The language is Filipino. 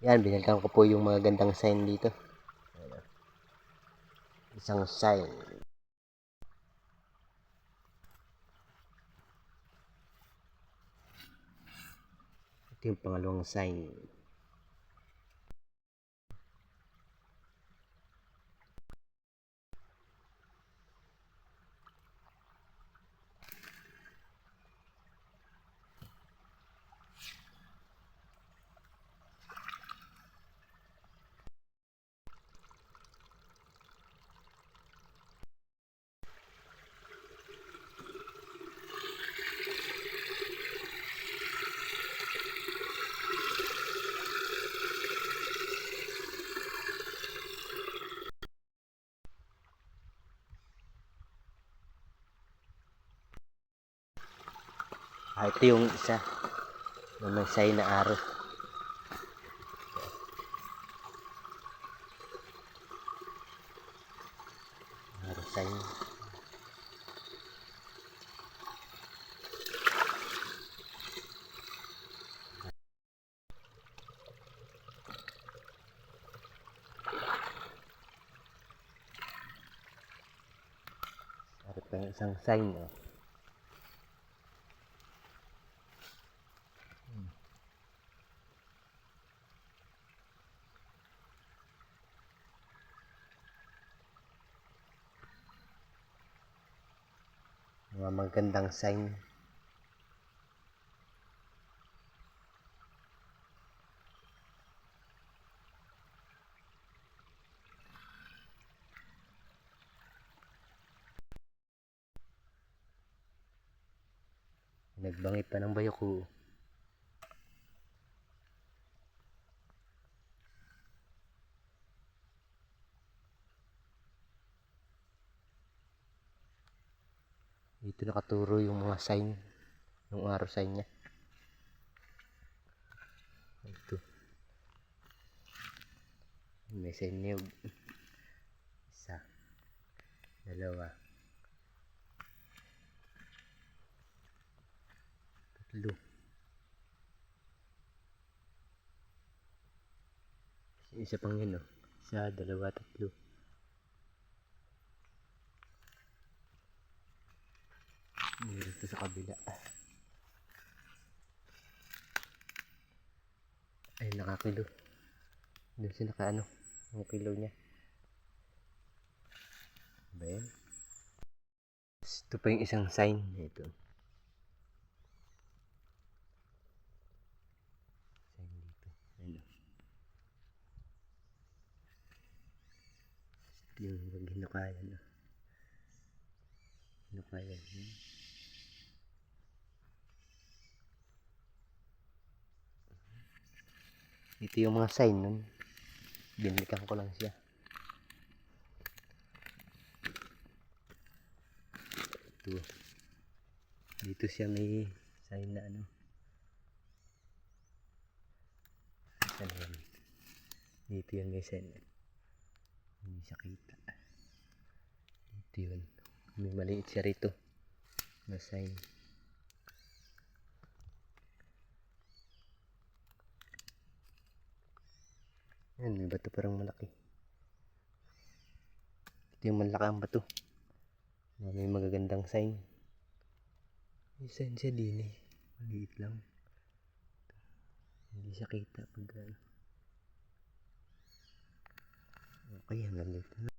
Yan, binalikan ko po yung mga gandang sign dito. Isang sign. Ito yung pangalawang sign. Ah, ito yung isa na may na araw. Araw sign. Ng isang sign. Oh. Mga magandang sign. Nagbangi pa ng bayo ko. Dito yung mga sign. Yung araw sign niya. Ito. May sign niyog. Isa. Dalawa. Tatlo. Isa pang yun, oh. Isa, dalawa, tatlo. Meron ito sa kabila. Ay, nakakilo. Doon siya naka ano, ang kilo niya. Ba yan? Ito pa yung isang sign. Ito. Sign dito. Ito yung pag hinakayan. No? Hinakayan. Ito yung mga sign nun. Binilikan ko lang siya. Ito. Dito siya may sign na ano. Yan? Dito yun may sign. Hindi siya kita. Dito yun. May maliit siya rito. Na sign. Yan, may bato parang malaki. Ito yung malaki ang bato. Na may magagandang sign. May sign siya din eh. Maliit lang. Hindi siya kita pag ano. Okay, hanggang dito na.